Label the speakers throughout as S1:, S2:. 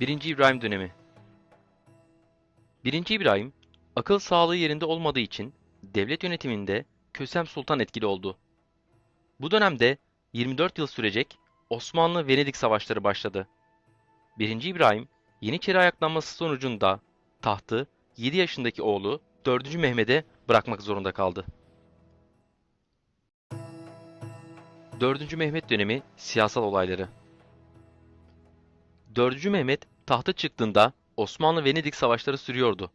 S1: 1. İbrahim dönemi 1. İbrahim, akıl sağlığı yerinde olmadığı için devlet yönetiminde Kösem Sultan etkili oldu. Bu dönemde 24 yıl sürecek Osmanlı-Venedik savaşları başladı. 1. İbrahim, Yeniçeri ayaklanması sonucunda tahtı 7 yaşındaki oğlu 4. Mehmet'e bırakmak zorunda kaldı. 4. Mehmet dönemi siyasal olayları 4. Mehmet tahta çıktığında Osmanlı-Venedik savaşları sürüyordu.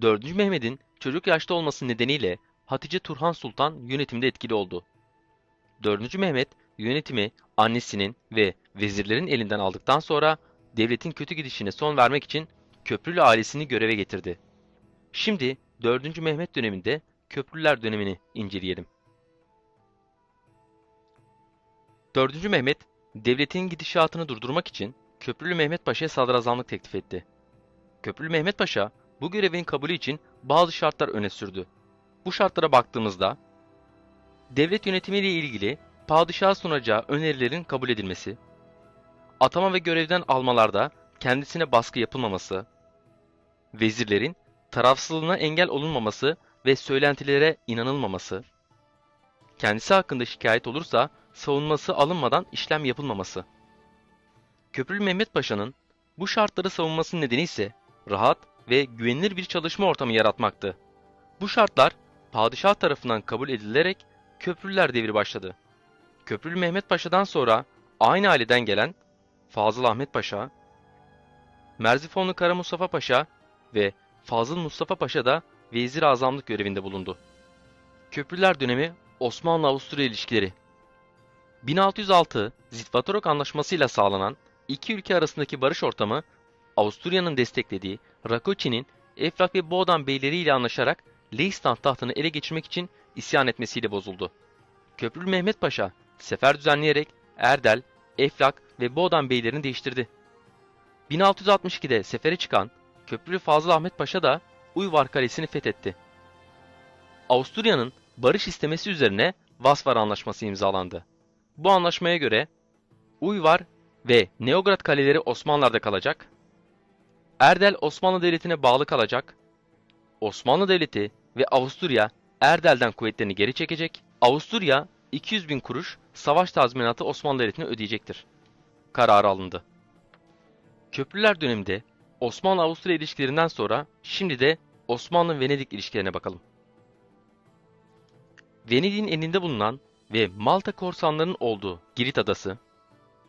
S1: 4. Mehmet'in çocuk yaşta olması nedeniyle Hatice Turhan Sultan yönetimde etkili oldu. 4. Mehmet yönetimi annesinin ve vezirlerin elinden aldıktan sonra devletin kötü gidişine son vermek için Köprülü ailesini göreve getirdi. Şimdi 4. Mehmet döneminde Köprülüler dönemini inceleyelim. 4. Mehmet, devletin gidişatını durdurmak için Köprülü Mehmet Paşa'ya sadrazamlık teklif etti. Köprülü Mehmet Paşa bu görevin kabulü için bazı şartlar öne sürdü. Bu şartlara baktığımızda, devlet yönetimiyle ilgili padişaha sunacağı önerilerin kabul edilmesi, atama ve görevden almalarda kendisine baskı yapılmaması, vezirlerin tarafsızlığına engel olunmaması ve söylentilere inanılmaması, kendisi hakkında şikayet olursa savunması alınmadan işlem yapılmaması. Köprülü Mehmet Paşa'nın bu şartları savunması nedeni ise rahat ve güvenilir bir çalışma ortamı yaratmaktı. Bu şartlar padişah tarafından kabul edilerek Köprülüler devri başladı. Köprülü Mehmet Paşa'dan sonra aynı aileden gelen Fazıl Ahmet Paşa, Merzifonlu Kara Mustafa Paşa ve Fazıl Mustafa Paşa da vezir azamlık görevinde bulundu. Köprüler dönemi Osmanlı-Avusturya ilişkileri 1606 Zitvatorok Anlaşması'yla sağlanan iki ülke arasındaki barış ortamı Avusturya'nın desteklediği Rakoczy'nin Eflak ve Boğdan beyleri ile anlaşarak Leistan tahtını ele geçirmek için isyan etmesiyle bozuldu. Köprülü Mehmet Paşa sefer düzenleyerek Erdel, Eflak ve Boğdan beylerini değiştirdi. 1662'de sefere çıkan Köprülü Fazıl Ahmet Paşa da Uyvar Kalesi'ni fethetti. Avusturya'nın barış istemesi üzerine Vasvar Anlaşması imzalandı. Bu anlaşmaya göre Uyvar ve Neograd kaleleri Osmanlılar'da kalacak, Erdel Osmanlı Devleti'ne bağlı kalacak, Osmanlı Devleti ve Avusturya Erdel'den kuvvetlerini geri çekecek, Avusturya 200 bin kuruş savaş tazminatı Osmanlı Devleti'ne ödeyecektir. Kararı alındı. Köprüler döneminde Osmanlı-Avusturya ilişkilerinden sonra şimdi de Osmanlı-Venedik ilişkilerine bakalım. Venedik'in elinde bulunan ve Malta korsanlarının olduğu Girit Adası,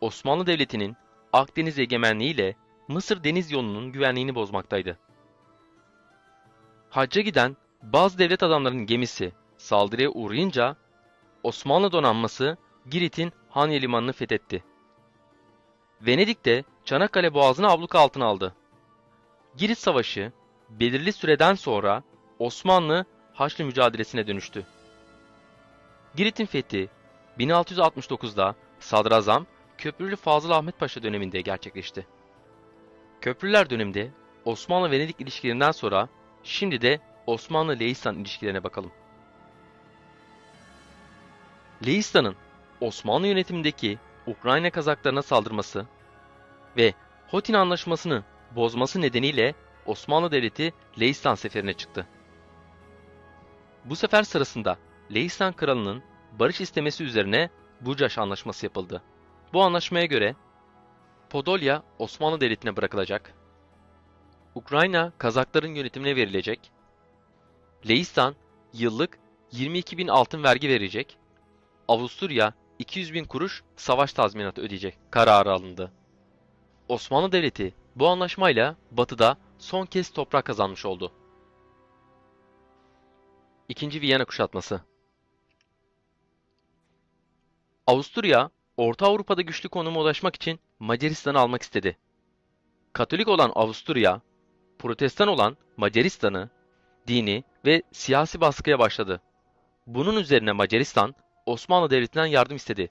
S1: Osmanlı Devleti'nin Akdeniz egemenliğiyle Mısır deniz yolunun güvenliğini bozmaktaydı. Hacca giden bazı devlet adamlarının gemisi saldırıya uğrayınca Osmanlı donanması Girit'in Hanya limanını fethetti. Venedik Çanakkale boğazını abluka altına aldı. Girit Savaşı belirli süreden sonra Osmanlı Haçlı mücadelesine dönüştü. Girit'in fethi 1669'da Sadrazam Köprülü Fazıl Ahmet Paşa döneminde gerçekleşti. Köprüler döneminde Osmanlı-Venedik ilişkilerinden sonra şimdi de Osmanlı-Leistan ilişkilerine bakalım. Leistan'ın Osmanlı yönetimindeki Ukrayna Kazaklarına saldırması ve Hotin Anlaşması'nı bozması nedeniyle Osmanlı Devleti Leistan seferine çıktı. Bu sefer sırasında Leistan Kralı'nın barış istemesi üzerine Bucaş Anlaşması yapıldı. Bu anlaşmaya göre Podolya Osmanlı Devleti'ne bırakılacak, Ukrayna Kazakların yönetimine verilecek, Leistan yıllık 22 bin altın vergi verecek, Avusturya 200 bin kuruş savaş tazminatı ödeyecek kararı alındı. Osmanlı Devleti bu anlaşmayla batıda son kez toprak kazanmış oldu. İkinci Viyana kuşatması Avusturya, Orta Avrupa'da güçlü konuma ulaşmak için Macaristan'ı almak istedi. Katolik olan Avusturya, Protestan olan Macaristan'ı dini ve siyasi baskıya başladı. Bunun üzerine Macaristan, Osmanlı Devleti'nden yardım istedi.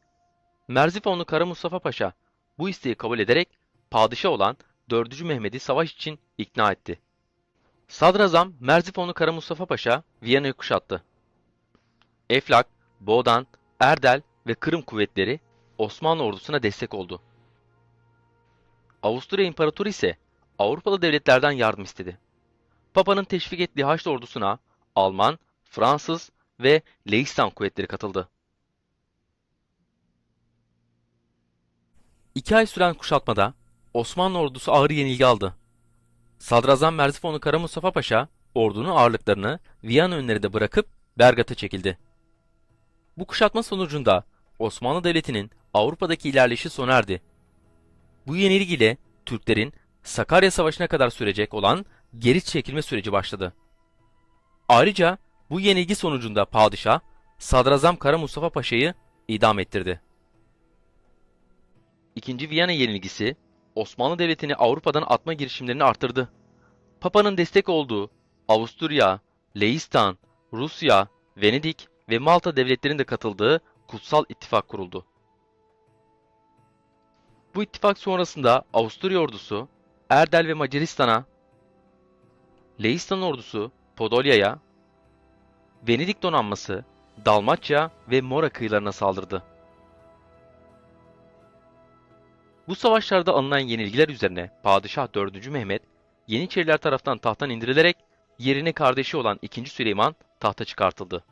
S1: Merzifonlu Kara Mustafa Paşa bu isteği kabul ederek padişah olan 4. Mehmet'i savaş için ikna etti. Sadrazam Merzifonlu Kara Mustafa Paşa Viyana'yı kuşattı. Eflak, Boğdan, Erdel ve Kırım kuvvetleri Osmanlı ordusuna destek oldu. Avusturya İmparatoru ise Avrupalı devletlerden yardım istedi. Papa'nın teşvik ettiği Haçlı ordusuna Alman, Fransız ve Leistan kuvvetleri katıldı. İki ay süren kuşatmada Osmanlı ordusu ağır yenilgi aldı. Sadrazam Merzifonu Kara Mustafa Paşa ordunun ağırlıklarını Viyana önlerinde bırakıp Bergat'a çekildi. Bu kuşatma sonucunda Osmanlı Devleti'nin Avrupa'daki ilerleyişi sona erdi. Bu yenilgiyle Türklerin Sakarya Savaşı'na kadar sürecek olan geri çekilme süreci başladı. Ayrıca bu yenilgi sonucunda padişah Sadrazam Kara Mustafa Paşa'yı idam ettirdi. İkinci Viyana yenilgisi Osmanlı Devleti'ni Avrupa'dan atma girişimlerini artırdı. Papa'nın destek olduğu Avusturya, Leistan, Rusya, Venedik ve Malta devletlerinin de katıldığı Kutsal İttifak kuruldu. Bu ittifak sonrasında Avusturya ordusu Erdel ve Macaristan'a, Leistan ordusu Podolya'ya, Venedik donanması Dalmaçya ve Mora kıyılarına saldırdı. Bu savaşlarda alınan yenilgiler üzerine Padişah 4. Mehmet Yeniçeriler tarafından tahttan indirilerek yerine kardeşi olan 2. Süleyman tahta çıkartıldı.